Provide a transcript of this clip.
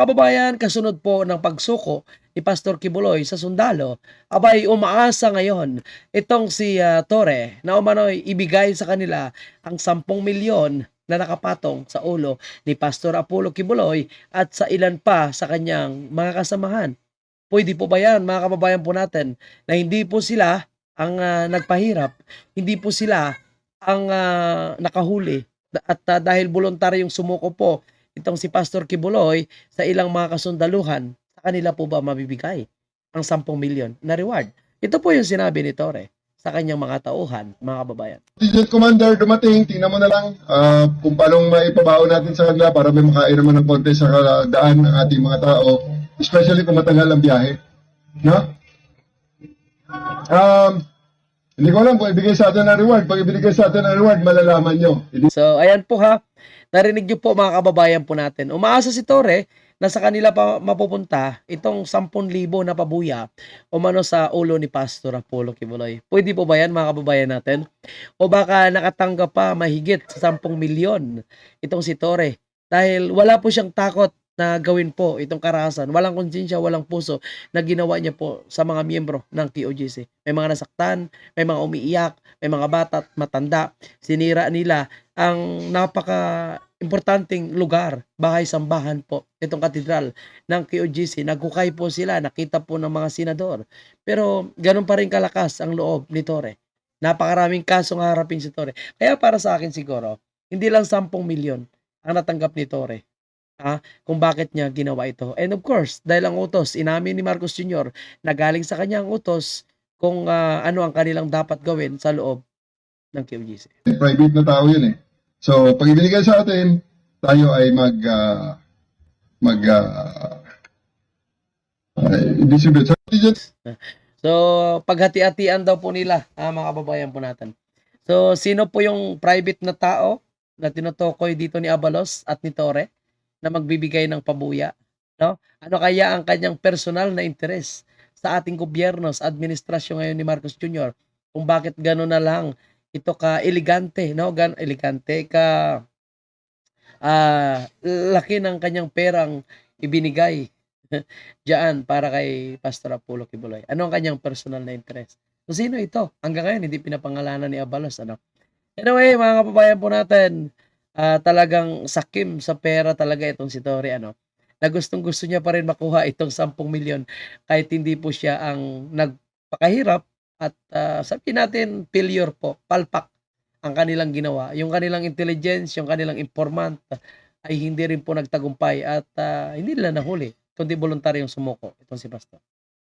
kababayan, kasunod po ng pagsuko ni Pastor Kibuloy sa sundalo, abay umaasa ngayon itong si ah, Torre na umano'y ibigay sa kanila ang 10 milyon na nakapatong sa ulo ni Pastor Apollo Kibuloy at sa ilan pa sa kanyang mga kasamahan. Pwede po ba yan mga kababayan po natin na hindi po sila ang ah, nagpahirap, hindi po sila ang ah, nakahuli at ah, dahil voluntaryong sumuko po itong si Pastor Kibuloy sa ilang mga kasundaluhan, sa kanila po ba mabibigay ang 10 milyon na reward? Ito po yung sinabi ni Torre sa kanyang mga tauhan, mga kababayan. Sergeant Commander dumating, tingnan mo na lang ah, kung paano maipabaon natin sa kanila para may makain naman ng konti sa daan ng ating mga tao, especially kung matagal ang biyahe. No? Um, hindi ko alam kung ibigay sa atin ng reward. Pag ibigay sa atin ng reward, malalaman nyo. So, ayan po ha. Narinig niyo po mga kababayan po natin. Umaasa si Torre na sa kanila pa mapupunta itong 10,000 na pabuya umano sa ulo ni Pastor Apollo Kibuloy. Pwede po ba yan mga kababayan natin? O baka nakatanggap pa mahigit sa 10 milyon itong si Torre dahil wala po siyang takot na gawin po itong karahasan. Walang konsensya, walang puso na ginawa niya po sa mga miyembro ng TOGC. May mga nasaktan, may mga umiiyak, may mga bata at matanda. Sinira nila ang napaka importanteng lugar, bahay sambahan po, itong katedral ng QGC. Nagkukay po sila, nakita po ng mga senador. Pero ganun pa rin kalakas ang loob ni Torre. Napakaraming kasong harapin si Torre. Kaya para sa akin siguro, hindi lang 10 milyon ang natanggap ni Torre. Ah, kung bakit niya ginawa ito. And of course, dahil ang utos, inamin ni Marcos Jr. na galing sa kanya ang utos kung ah, ano ang kanilang dapat gawin sa loob ng QGC. private na tao yun eh. So, pag ibinigay sa atin, tayo ay mag ah, mag uh, distribute. So, paghati-hatian daw po nila, ah, mga kababayan po natin. So, sino po yung private na tao na tinutukoy dito ni Abalos at ni Torre na magbibigay ng pabuya? No? Ano kaya ang kanyang personal na interes sa ating gobyerno, sa administrasyon ngayon ni Marcos Jr. Kung bakit gano'n na lang ito ka elegante, no? Gan elegante ka ah laki ng kanyang perang ibinigay diyan para kay Pastor Apollo Kibuloy. Ano ang kanyang personal na interest? So, sino ito? Hanggang ngayon, hindi pinapangalanan ni Abalos. Ano? Anyway, mga kababayan po natin, ah, talagang sakim sa pera talaga itong si Tori. Ano? Na gustong gusto niya pa rin makuha itong 10 milyon kahit hindi po siya ang nagpakahirap at ah, sabihin natin failure po, palpak ang kanilang ginawa. Yung kanilang intelligence, yung kanilang informant ay hindi rin po nagtagumpay at ah, hindi nila nahuli kundi voluntaryong sumuko itong si Pastor.